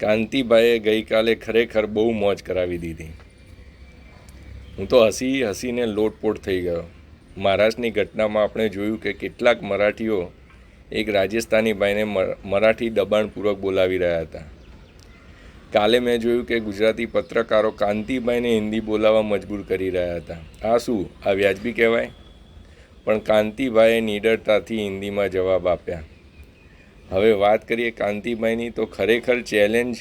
કાંતિભાઈએ ગઈકાલે ખરેખર બહુ મોજ કરાવી દીધી. હું તો હસી હસીને લોટપોટ થઈ ગયો. મહારાષ્ટ્રની ઘટનામાં આપણે જોયું કે કેટલાક મરાઠીઓ એક રાજસ્થાની ભાઈને મરાઠી દબાણપૂર્વક બોલાવી રહ્યા હતા. કાલે મેં જોયું કે ગુજરાતી પત્રકારો કાંતિભાઈને હિન્દી બોલાવવા મજબૂર કરી રહ્યા હતા. આ શું, આ વ્યાજબી કહેવાય? પણ કાંતિભાઈએ નીડરતાથી હિન્દીમાં જવાબ આપ્યા. હવે વાત કરીએ કાંતિભાઈની, તો ખરેખર ચેલેન્જ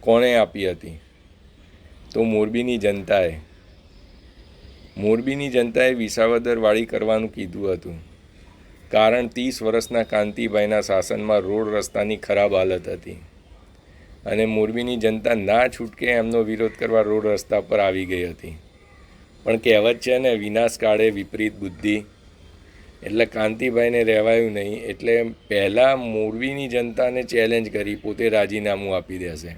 કોણે આપી હતી? તો મોરબીની જનતાએ. મોરબીની જનતાએ વિસાવદર વાળી કરવાનું કીધું હતું. કારણ ત્રીસ વર્ષના કાંતિભાઈના શાસનમાં રોડ રસ્તાની ખરાબ હાલત હતી. અને મોરબીની જનતા ના છૂટકે એમનો વિરોધ કરવા રોડ રસ્તા પર આવી ગઈ હતી. પણ કહેવત છે ને, વિનાશ કાળે વિપરીત બુદ્ધિ એટલે કાંતિભાઈને રહેવાયું નહીં, એટલે પહેલાં મોરબીની જનતાને ચેલેન્જ કરી, પોતે રાજીનામું આપી દેશે.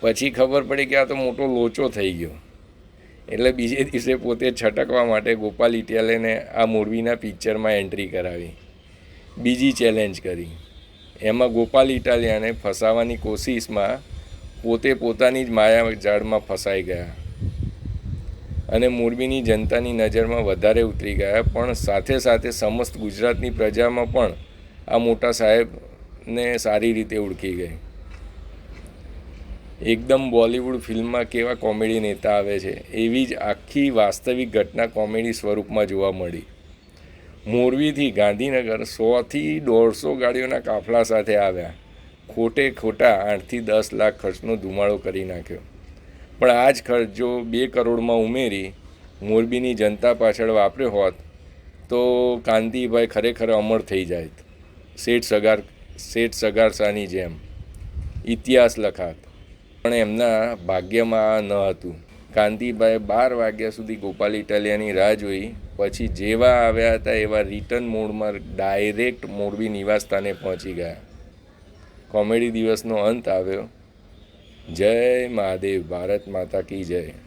પછી ખબર પડી કે આ તો મોટો લોચો થઈ ગયો. એટલે બીજે દિવસે પોતે છટકવા માટે ગોપાલ ઇટિયાલેને આ મોરબીના પિક્ચરમાં એન્ટ્રી કરાવી. બીજી ચેલેન્જ કરી. એમાં ગોપાલ ઇટાલિયાને ફસાવાની કોશિશમાં પોતે પોતાની જ માયા જાળમાં ફસાઈ ગયા. અને મોરબીની જનતાની નજરમાં વધારે ઉતરી ગયા. પણ સાથે સાથે સમસ્ત ગુજરાતની પ્રજામાં પણ આ મોટા સાહેબને સારી રીતે ઓળખી ગઈ. એકદમ બોલિવૂડ ફિલ્મમાં કેવા કોમેડી નેતા આવે છે, એવી જ આખી વાસ્તવિક ઘટના કોમેડી સ્વરૂપમાં જોવા મળી. મોરબીથી ગાંધીનગર સોથી દોઢસો ગાડીઓના કાફલા સાથે આવ્યા. ખોટે ખોટા આઠથી દસ લાખ ખર્ચનો ધુમાડો કરી નાખ્યો. પણ આ જ ખર્ચ જો બે કરોડમાં ઉમેરી મોરબીની જનતા પાછળ વાપર્યો હોત, તો કાંતિભાઈ ખરેખર અમર થઈ જાય શેઠ સગાર, શેઠ સગારસાની જેમ. ઇતિહાસ લખાત. પણ એમના ભાગ્યમાં આ ન હતું. કાંતિભાઈ બાર વાગ્યા સુધી ગોપાલ ઇટાલિયાની રાહ જોઈ, પછી જેવા આવ્યા હતા એવા રિટર્ન મોડમાં ડાયરેક્ટ મોરબી નિવાસસ્થાને પહોંચી ગયા. કોમેડી દિવસનો અંત આવ્યો. જય મહાદેવ ભારત માતા કી જય.